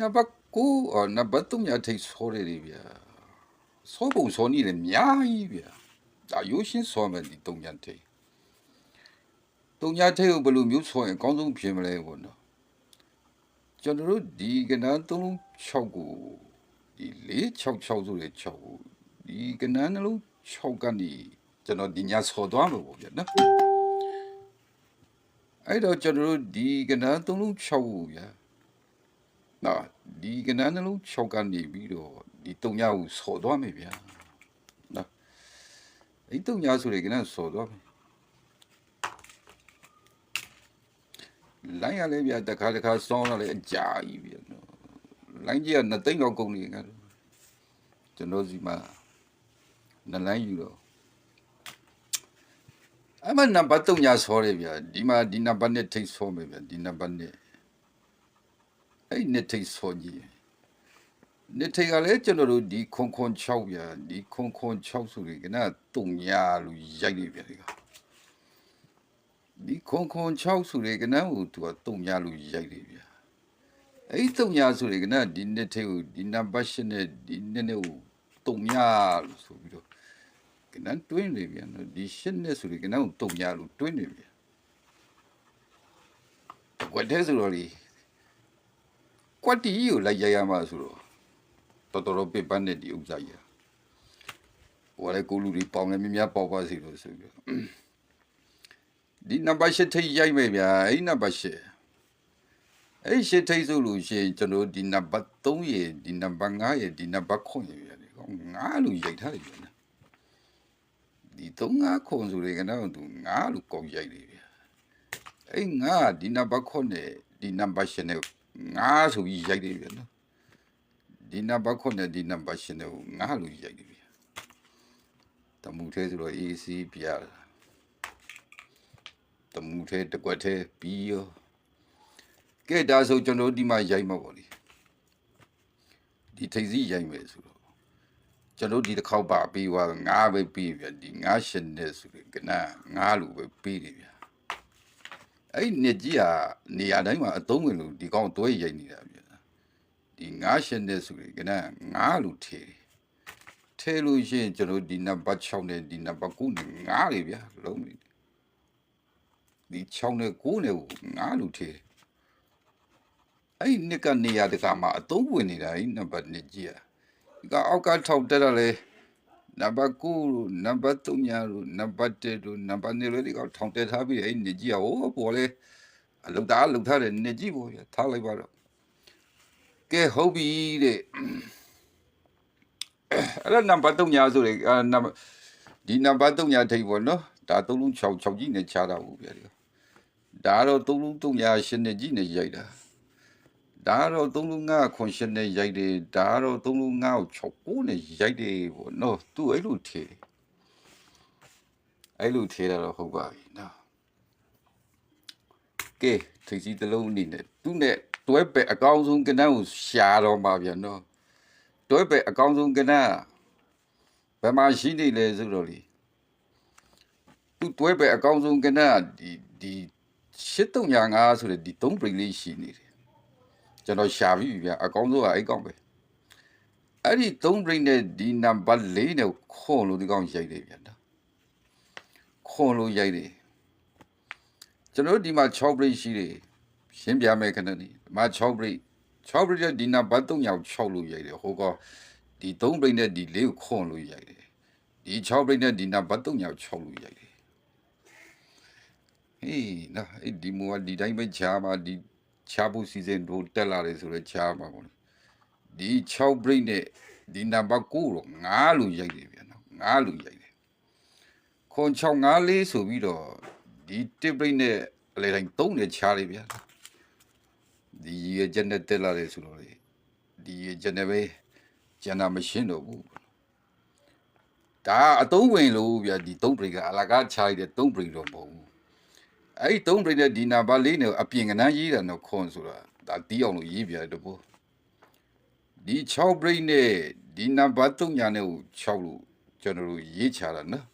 နံပါတ်9အော်နံပါတ်3ညာထိတ်ဆောတယ်လေဗျာဆောပုံဆောနေတယ်အများကြီးဗျာဒါရိုးရှင်းဆောမယ်ဒီ3ညာထိတ်3ညာထိတ်ကိုဘယ်လိုမျိုးဆောရင်အကောင်းဆုံးဖြစ်မလဲပေါ့နော်ကျွန်တော်တို့ဒီကနန်း3လုံး6ကိုဒီ466ဆိုတဲ့6ကိုဒီကနန်းနှလုံး6ကနေကျွန်တော်ဒီညာဆောသွားမှာပေါ့ဗျာနော်အဲ့တော့ကျွန်တော်တို့ဒီကနန်း3လုံး6ကိုဗျာ နော်ဒီကနန်းနှလုံး6ကနေပြီးတော့ဒီတုံညာကိုဆော်သွားမယ်ဗျာနော်အဲ့တုံညာဆိုတဲ့ကနန်းဆော်သွားမယ်လိုင်းရလဲဗျာတခါတခါစောင်းရလဲအကြာကြီးဗျာနော်လိုင်းကြီးကနှစ်သိန်းလောက်ကုန်နေငါတို့ကျွန်တော်စီမှာနှစ်လိုင်းယူတော့အမနံပါတ်တုံညာဆော်ရဗျာဒီမှာဒီနံပါတ်နဲ့ထိတ်ဆော်မယ်ဗျာဒီနံပါတ်နဲ့ အဲ့နှစ်ထိတ်စောကြီးနှစ်ထိတ်ကလည်းကျွန်တော်တို့ဒီခွန်ခွန်6ပြဒီခွန်ခွန်6ဆိုရင်ကနတုံညာလို့ရိုက်နေပြဒီကဒီခွန်ခွန်6ဆိုရင်ကနဟိုသူကတုံညာလို့ရိုက်နေပြအဲ့တုံညာဆိုရင်ကနဒီနှစ်ထိတ်ကိုဒီနံပါတ်8နဲ့ဒီနှစ်နဲ့ကိုတုံညာလို့ဆိုပြီးတော့ကနတွင်းနေပြန်တော့ဒီ8နဲ့ဆိုရင်ကနကိုတုံညာလို့တွင်းနေပြန်ကွက်တဲ့ဆိုတော့လေ ကွက်တီကိုလိုက်ရရမှာဆိုတော့တော်တော်ပြပန်းတဲ့ဒီဥစ္စာကြီးဟိုလည်းကိုလူတွေပေါင်လည်းမြများပေါက်ပါစီလို့ဆိုပြီးဒီနံပါတ်8ထိပ်ရိုက်မယ်ဗျာအဲ့နံပါတ်8အဲ့ရှစ်ထိပ်ဆိုလို့ရှိရင်ကျွန်တော်ဒီနံပါတ်3ရေဒီနံပါတ်5ရေဒီနံပါတ်9ရေဗျာဒီကောင်9လို့ရိုက်ထားတယ်ဗျာဒီ3 5ခွန်ဆိုတွေကနော်သူ9လို့ကောက်ရိုက်တယ်ဗျာအဲ့9ဒီနံပါတ်9နဲ့ဒီနံပါတ်8နဲ့ ငါဆိုပြီးရိုက်တယ်ဗျနော်ဒီနံပါတ်9နဲ့ဒီနံပါတ်10နဲ့ငါလို့ရိုက်တယ်ဗျတမှုသေးဆိုတော့ AC ပြရတာတမှုသေးတစ်ကွက်သေးပြီးရောကဲဒါဆိုကျွန်တော်ဒီမှာရိုက်မှာပေါ့လေဒီထိပ်စီရိုက်မယ်ဆိုတော့ကျွန်တော်ဒီတစ်ခေါက်ပါပြီးသွားငါပဲပြီးဗျဒီငါရှင်နဲ့ဆိုရင်ကနငါလို့ပဲပြီးတယ်ဗျ အဲ့ဒီနှစ်ကြီးဟာနေရာတိုင်းမှာအသုံးဝင်လို့ဒီကောင်တွဲရိုက်နေတာဗျာဒီငါးရှင်တဲ့ဆိုရင်ကနငါးလို့ထေတယ်ထဲလို့ရှိရင်ကျွန်တော်ဒီနံပါတ်6နဲ့ဒီနံပါတ်9နဲ့ငါးလေဗျာလုံးနေဒီ6နဲ့9နဲ့ကိုငါးလို့ထေတယ်အဲ့ဒီနှစ်ကနေရာတကမှာအသုံးဝင်နေတာအဲ့ဒီနံပါတ်နှစ်ကြီးဟာဒီကအောက်ကထောက်တက်ရလဲ နံပါတ်9လို့နံပါတ်3ညာလို့နံပါတ်1လို့နံပါတ်2လို့ဒီကောင်ထောင်တက်ထားပြီးအဲ့ဒီနှစ်ကြီးဟာဟိုပေါ်လဲအလုတ်သားလုတ်ထားတဲ့နှစ်ကြီးပေါ့ဗျာထားလိုက်ပါတော့ကဲဟုတ်ပြီတဲ့အဲ့ဒါနံပါတ်3ညာဆိုလေအာနံပါတ်ဒီနံပါတ်3ညာထိပ်ပေါ့နော်ဒါ3လုံး6 6ကြီးနဲ့ခြားတာဘူးဗျာဒီဒါတော့3လုံး3ညာ8နဲ့ကြီးနဲ့ရိုက်တာ ဒါတော့3လုံး9ခွန်8နဲ့ရိုက်တယ်ဒါတော့3လုံး9ကို6 9နဲ့ရိုက်တယ်ပေါ့နော်သူအဲ့လိုထေအဲ့လိုထေတာတော့ဟုတ်ပါပြီနော်ကဲထိပ်စီတစ်လုံးအနေနဲ့သူ့နဲ့တွဲပဲအကောင်းဆုံးကဏ္ဍကိုရှာတော့ပါဗျာနော်တွဲပဲအကောင်းဆုံးကဏ္ဍဘယ်မှာရှိနေလဲဆိုတော့လေသူတွဲပဲအကောင်းဆုံးကဏ္ဍဒီဒီ8355ဆိုတဲ့ဒီ3ပရိလေးရှိနေတယ် ကျွန်တော်ရှာပြီးပြီဗျာအကောင်းဆုံးကအဲ့ကောင်ပဲအဲ့ဒီ3ပရိနဲ့ဒီနံပါတ်4နဲ့ခွန်လို့ဒီကောင်ရိုက်တယ်ဗျာနော်ခွန်လို့ရိုက်တယ်ကျွန်တော်ဒီမှာ6ပရိရှိတယ်ရှင်းပြမယ်ခဏနေဒီမှာ6ပရိ6ပရိဒီနံပါတ်3ရောက်6လို့ရိုက်တယ်ဟိုကဒီ3ပရိနဲ့ဒီ4ကိုခွန်လို့ရိုက်တယ်ဒီ6ပရိနဲ့ဒီနံပါတ်3ရောက်6လို့ရိုက်တယ်ဟေးနော်အဲ့ဒီမူကဒီတိုင်းပဲချာမှာဒီ ချာဖို့စီစဉ်တို့တက်လာတယ်ဆိုတော့ချာမှာပေါ့ဒီ6 break နဲ့ဒီနံပါတ်9တော့9လို့ရိုက်တယ်ဗျာနော်9လို့ရိုက်တယ်ခွန်654ဆိုပြီးတော့ဒီ1 break နဲ့အလေတိုင်း3နဲ့ချားတယ်ဗျာဒီရချက်နဲ့တက်လာတယ်ဆိုတော့လေဒီရချက်နဲ့ပဲကျန်တာမရှင်းတော့ဘူးဒါအသုံးဝင်လို့ဗျာဒီ3 break ကအလကားချားရတဲ့3 break တော့မဟုတ်ဘူး အဲ့ဒီ3 break နဲ့ဒီနံပါတ်4နဲ့အပြင်ကနန်းရေးတာတော့ခွန်ဆိုတာဒါတီးအောင်လို့ရေးပြတယ်တပို့ဒီ6 break နဲ့ဒီနံပါတ်3ညာနဲ့ကို6လို့ကျွန်တော်တို့ရေးချတာနော်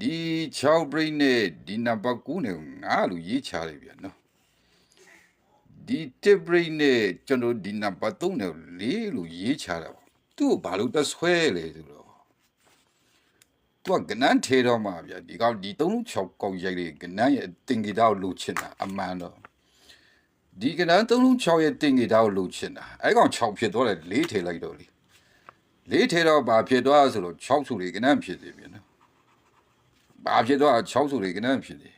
ဒီ6 break နဲ့ဒီနံပါတ်9နဲ့9လို့ရေးချတယ်ဗျာနော်ဒီတစ်ဘရိတ်နဲ့ကျွန်တော်ဒီနံပါတ်3နဲ့လေးလို့ရေးချတာပေါ့သူ့ကိုဘာလို့တဆွဲလဲဆိုတော့ သူကကနန်းထေတော့မှာဗျာဒီကောင်ဒီ36ကောက်ရိုက်တဲ့ကနန်းရဲ့တင်ဂီတာကိုလိုချင်တာအမှန်တော့ဒီကနန်း36ရဲ့တင်ဂီတာကိုလိုချင်တာအဲကောင်6ဖြစ်သွားတယ်လေးထေလိုက်တော့လေလေးထေတော့ဘာဖြစ်သွားဆိုတော့6ဆိုလေကနန်းဖြစ်သေးပြီနော်ဘာဖြစ်သွား6ဆိုလေကနန်းဖြစ်သေး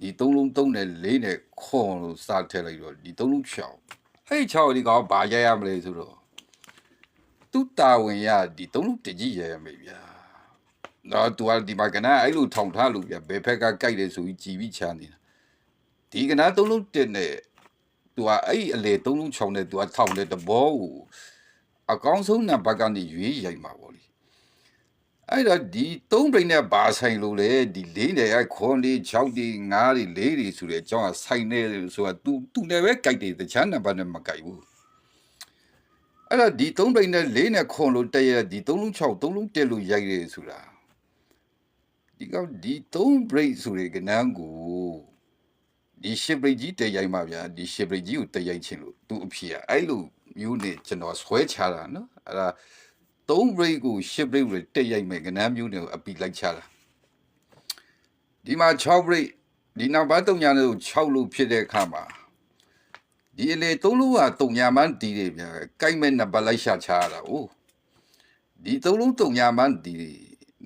ဒီသုံးလုံးသုံးနဲ့လေးနဲ့ခွန်လို့စားထည့်လိုက်တော့ဒီသုံးလုံးချောင်းဟဲ့ချောင်းဒီကောင်ဘာရိုက်ရမလဲဆိုတော့သူတာဝန်ရဒီသုံးလုံးတကြီးရိုက်ရမယ်ဗျာ တော့သူကဒီမှာကနအဲ့လိုထောင်ထားလို့ဗျာဘယ်ဖက်ကကြိုက်တယ်ဆိုပြီးကြည်ပြီးချာနေတာဒီကနသုံးလုံးတက်နဲ့သူကအဲ့အလေသုံးလုံးချောင်းနဲ့သူကထောင်တဲ့တဘောကိုအကောင်းဆုံးနံပါတ်ကနေရွေးရိုက်မှာပေါ့လေအဲ့တော့ဒီသုံးပိန်နဲ့ဘာဆိုင်လို့လဲဒီလေးနဲ့အခွန်လေး6ဒီ9ဒီ4ဒီဆိုတဲ့အကြောင်းကဆိုင်နေလို့ဆိုတာ तू तू လည်းပဲကြိုက်တယ်တခြားနံပါတ်နဲ့မကြိုက်ဘူးအဲ့တော့ဒီသုံးပိန်နဲ့4နဲ့ခွန်လို့တက်ရဒီ3လုံး6 3လုံးတက်လို့ရိုက်တယ်ဆိုတာ ဒီကောဒီ3 break ဆိုတဲ့ကနန်းကိုဒီရှစ်ဘရိတ်ကြီးတက်ရိုက်မှာဗျာဒီရှစ်ဘရိတ်ကြီးကိုတက်ရိုက်ခြင်းလို့ तू အဖြစ်အဲ့လိုမျိုးနဲ့ကျွန်တော်ဆွဲချတာနော်အဲ့ဒါ3 break ကို10 break ကိုတက်ရိုက်မယ်ကနန်းမျိုးတွေကိုအပီလိုက်ချတာဒီမှာ6 break ဒီနောက်ပါ3ညာလို့6လို့ဖြစ်တဲ့အခါမှာဒီအလေ3လို့က3ညာမှန်းတီးတယ်ဗျာကိုက်မဲ့နံပါတ်လိုက်ရှာချရတာ哦ဒီ3လုံး3ညာမှန်းတီးတယ်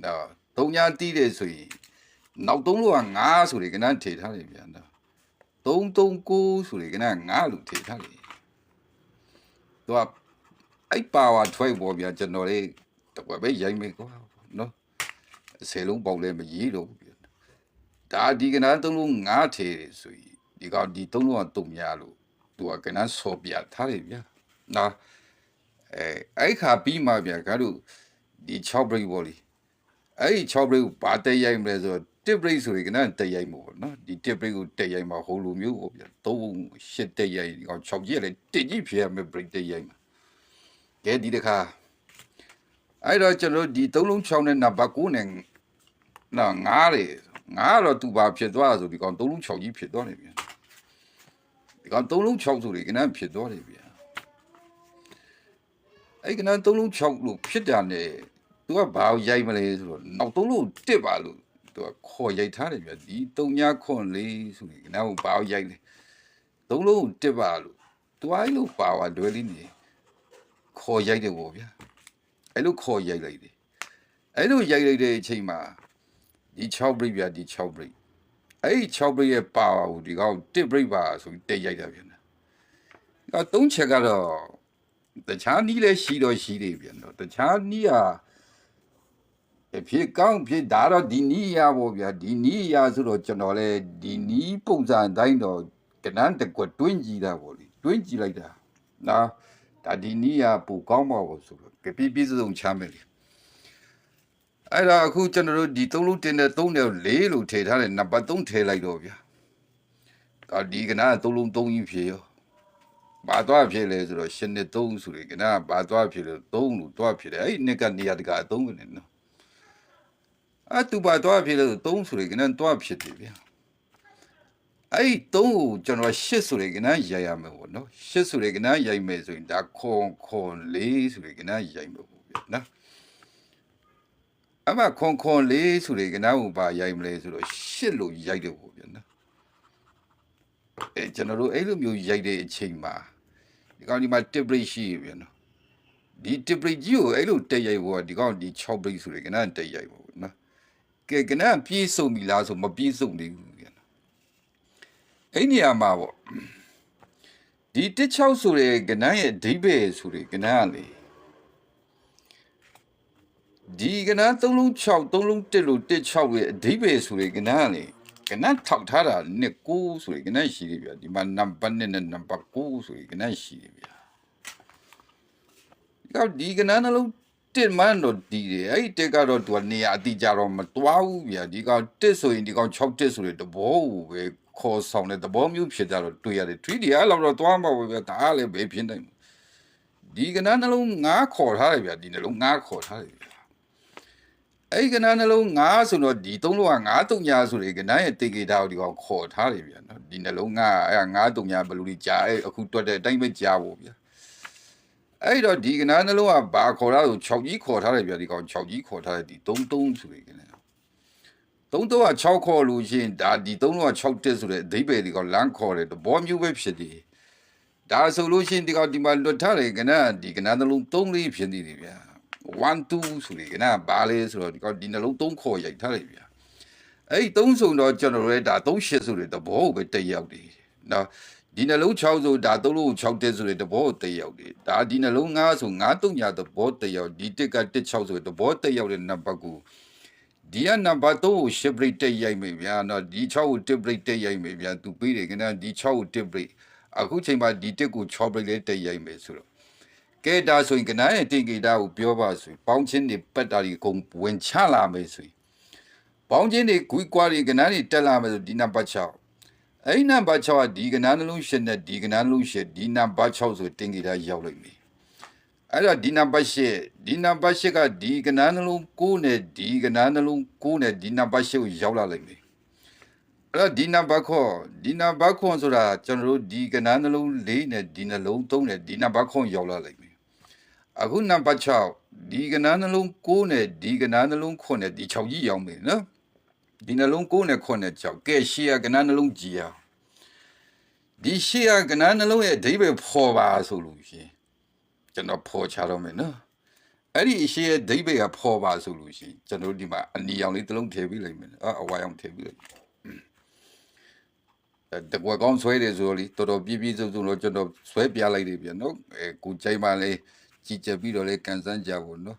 နော် 3ညာတီးတယ်ဆိုရင်နောက်3လို့က9ဆိုတယ်ကနန်းထေထားတယ်ဗျာနော်339ဆိုတယ်ကနန်း9လို့ထေထားတယ်သူကအဲ့ပါဝါထွက်ပေါ်ဗျာကျွန်တော်လေးတော့ပဲရိုင်းမယ်ကွာနော်ဆယ်လုံးပေါက်လဲမရေးတော့ဘူးဗျာဒါဒီကနာသုံးလုံးငါးထေဆိုရင်ဒီကောင်ဒီသုံးလုံးကတုံများလို့သူကကနာဆော်ပြထားတယ်ဗျာနော်အဲအဲ့ခါပြီးမှဗျာကတို့ဒီ6 break ပေါ်လီ အဲ့ဒီ6 break ကိုဘာတက်ရိုက်မလဲဆိုတော့တစ် break ဆိုရင်ကနာတက်ရိုက်မှာပေါ့နော်ဒီတစ် break ကိုတက်ရိုက်မှာဟိုလိုမျိုးပေါ့ဗျာ3 8တက်ရိုက်ဒီကောင်6ကြီးလည်းတက်ကြီးဖြစ်ရမယ် break တက်ရိုက်မှာကဲဒီတခါအဲ့တော့ကျွန်တော်ဒီ3လုံး6နဲ့နံပါတ်9နဲ့နော်9လေ9တော့သူပါဖြစ်သွားဆိုဒီကောင်3လုံး6ကြီးဖြစ်သွားနေပြန်ဒီကောင်3လုံး6ဆိုလေကနန်းဖြစ်သွားတယ်ဗျာအဲ့ကနန်း3လုံး6လို့ဖြစ်တာနဲ့ သူကဘာကိုရိုက်မလဲဆိုတော့နောက်3လုံးတစ်ပါလို့သူကခေါ်ရိုက်ထားတယ်ဗျာဒီ3ညခွန်လေးဆိုလေကနန်းကိုဘာကိုရိုက်လဲ3လုံးတစ်ပါလို့သူအဲ့လိုပါဝါတွဲလေးနေခေါ်ရိုက်တယ်ပေါ့ဗျာအဲ့လိုခေါ်ရိုက်လိုက်တယ်အဲ့လိုရိုက်လိုက်တဲ့အချိန်မှာဒီ6 break ဗျာဒီ6 break အဲ့ဒီ6 break ရဲ့ပါဝါကိုဒီကောင်1 break ပါဆိုပြီးတက်ရိုက်တာဗျာနော်ဒါသုံးချက်ကတော့တခြားနီးလဲရှိတော့ရှိတယ်ဗျာနော်တခြားနီးဟာအ ဖြစ်ကောင်းဖြစ်ဒါတော့ဒီနီးရပေါ့ဗျာဒီနီးရဆိုတော့ကျွန်တော်လဲဒီနီးပုံစံတိုင်းတော့ကနန်းတကွတွင်းကြည့်တာပေါ့လေတွင်းကြည့်လိုက်တာနော်ဒါဒီနီးရပူကောင်းပါဘူးဆိုတော့ပြပြပြစုံချမ်းမယ်လေအဲ့ဒါအခုကျွန်တော်တို့ဒီ3လုံးတင်တဲ့3နဲ့4လို့ထည့်ထားတဲ့နံပါတ်3ထည့်လိုက်တော့ဗျာဒါဒီကနာ3လုံး3ကြီးဖြစ်ရောဘာသွားဖြစ်လဲဆိုတော့ရှင်းနဲ့3ဆိုရင်ကနာဘာသွားဖြစ်လဲ3လို့သွားဖြစ်တယ်အဲ့ဒီနှစ်ကနေရာတကာ3ပဲနော် အဲ့သူဘာသွားဖြစ်လဲဆို3ဆိုရင်ကနာသွားဖြစ်တယ်ဗျာအဲ့ဒီသုံးကိုကျွန်တော်ရှစ်ဆိုတဲ့ကနန်းရိုက်ရမယ်ပေါ့နော်ရှစ်ဆိုတဲ့ကနန်းရိုက်မယ်ဆိုရင်ဒါခွန်ခွန်လေးဆိုတဲ့ကနန်းရိုက်မယ်ပေါ့ဗျာနော်အမခွန်ခွန်လေးဆိုတဲ့ကနန်းကိုပါရိုက်မလဲဆိုတော့ရှစ်လို့ရိုက်တယ်ပေါ့ဗျာနော်အဲကျွန်တော်တို့အဲ့လိုမျိုးရိုက်တဲ့အချိန်မှာဒီကောင်ဒီမှာ tip break ရှိရပြန်နော်ဒီ tip break ကြီးကိုအဲ့လိုတက်ရိုက်ဖို့ကဒီကောင်ဒီ6 break ဆိုတဲ့ကနန်းတက်ရိုက်ဖို့နော် ကဲကနန်းပြေးစုံပြီလားဆိုမပြေးစုံသေးဘူးဗျာအဲ့နေရာမှာပေါ့ဒီ16ဆိုတဲ့ကနန်းရဲ့အဓိပ္ပာယ်ဆိုတဲ့ကနန်းကလေဒီကနန်း3လုံး6 3လုံး1လို့16ရဲ့အဓိပ္ပာယ်ဆိုတဲ့ကနန်းကလေကနန်းထောက်ထားတာနှစ်9ဆိုတဲ့ကနန်းရှိတယ်ဗျာဒီမှာနံပါတ်နဲ့နံပါတ်9ဆိုတဲ့ကနန်းရှိတယ်ဗျာကောဒီကနန်းနှလုံး တစ်မှန်တော့ဒီတယ်အဲ့ဒီတက်ကတော့သူကနေရာအတိကြတော့မတွားဘူးဗျာဒီကောင်တစ်ဆိုရင်ဒီကောင်6တစ်ဆိုတဲ့တဘောကိုပဲခေါ်ဆောင်တဲ့သဘောမျိုးဖြစ်ကြတော့တွေ့ရတယ် 3D အဲ့လောက်တော့တွားမှာပဲဗျာဒါကလည်းပဲဖြစ်နိုင်ဘူးဒီကနန်းနှလုံးငါးခေါ်ထားတယ်ဗျာဒီနှလုံးငါးခေါ်ထားတယ်ဗျာအဲ့ဒီကဏ္ဍနှလုံးငါဆိုတော့ဒီသုံးလုံးကငါတုံညာဆိုတဲ့ကဏ္ဍရဲ့တေကေတာကိုဒီကောင်ခေါ်ထားတယ်ဗျာနော်ဒီနှလုံးငါအဲ့ငါတုံညာဘယ်လိုကြီးကြာအဲ့အခုတွက်တဲ့အတိုင်းပဲကြာဖို့ဗျာ အဲ့တော့ဒီကဏ္ဍနှလုံးကဘာခေါ်တာဆို6ကြီးခေါ်ထားတယ်ဗျာဒီကောင်6ကြီးခေါ်ထားတယ်ဒီ33ဆိုတဲ့ကဏ္ဍ33က6ခေါ်လို့ရှိရင်ဒါဒီ3လုံးက6တက်ဆိုတဲ့အဓိပ္ပာယ်ဒီကောင်လမ်းခေါ်တယ်တဘောမျိုးပဲဖြစ်တယ်ဒါဆိုလို့ရှိရင်ဒီကောင်ဒီမှာလွတ်ထားတယ်ကဏ္ဍဒီကဏ္ဍနှလုံး3လေးဖြစ်နေတယ်ဗျာ1 2ဆိုလေကနဘာလဲဆိုတော့ဒီကောဒီနှလုံး3ခေါ်ရိုက်ထားလိုက်ဗျာအဲ့ဒီ3ဆိုတော့ကျွန်တော်တို့ဒါ3 8ဆိုတဲ့တဘောကိုပဲတက်ရောက်တယ်နော် ဒီနှလုံး6ဆိုဒါ3လုံး6တက်ဆိုတဲ့တဘောကိုတက်ရောက်တယ်ဒါဒီနှလုံး9ဆို9တုံညာတဘောတက်ရောက်ဒီတစ်က1 6ဆိုတဲ့တဘောတက်ရောက်တဲ့နံပါတ်ကိုဒီကနံပါတ်3ကို shift break တက်ရိုက်မိဗျာနော်ဒီ6ကို tip break တက်ရိုက်မိဗျာသူပြီးတယ်ကနဒီ6ကို tip break အခုချိန်မှာဒီတစ်ကို6 break လေးတက်ရိုက်မိဆိုတော့ကဲဒါဆိုရင်ကနရဲ့တင်ကေတာကိုပြောပါဆိုရင်ပေါင်းချင်းတွေပတ်တာတွေအကုန်ဝင်ချလာမယ်ဆိုရင်ပေါင်းချင်းတွေဂွီကွာတွေကနတွေတက်လာမယ်ဆိုဒီနံပါတ်6 အဲ့ဒီနံပါတ်6ကဒီကနနှလုံးရှင်းနဲ့ဒီကနနှလုံးရှင်းဒီနံပါတ်6ဆိုတင်ကေတာရောက်လိမ့်မယ်အဲ့တော့ဒီနံပါတ်8ဒီနံပါတ်8ကဒီကနနှလုံး9နဲ့ဒီကနနှလုံး9နဲ့ဒီနံပါတ်8ကိုရောက်လာလိမ့်မယ်အဲ့တော့ဒီနံပါတ်ခေါ်ဒီနံပါတ်ခွန်ဆိုတာကျွန်တော်တို့ဒီကနနှလုံး4နဲ့ဒီနှလုံး3နဲ့ဒီနံပါတ်ခွန်ရောက်လာလိမ့်မယ်အခုနံပါတ်6ဒီကနားနှလုံး6နဲ့ဒီကနားနှလုံး9နဲ့ဒီ6ကြီးရောက်မယ်နော် ဒီနှလုံး6နဲ့9နဲ့6ကဲရှေ့ကကနားနှလုံးကြည်အောင်ဒီရှေ့ကကနားနှလုံးရဲ့အဓိပ္ပာယ်ဖော်ပါဆိုလို့ရှရင်ကျွန်တော်ဖော်ချတော့မယ်နော်အဲ့ဒီရှေ့ရဲ့အဓိပ္ပာယ်ကဖော်ပါဆိုလို့ရှရင်ကျွန်တော်ဒီမှာအနီအောင်လေးတစ်လုံးထည့်ပြီးလိုက်မယ်အာအဝါအောင်ထည့်ပြီးလိုက်တကွာကောင်းဆွဲတယ်ဆိုတော့လေတော်တော်ပြည့်ပြည့်စုံစုံတော့ကျွန်တော်ဆွဲပြလိုက်တယ်ပြန်နော်အဲကိုကြိုင်ပါလေကြည်ကြပြီးတော့လေကန်ဆန်းကြဖို့နော်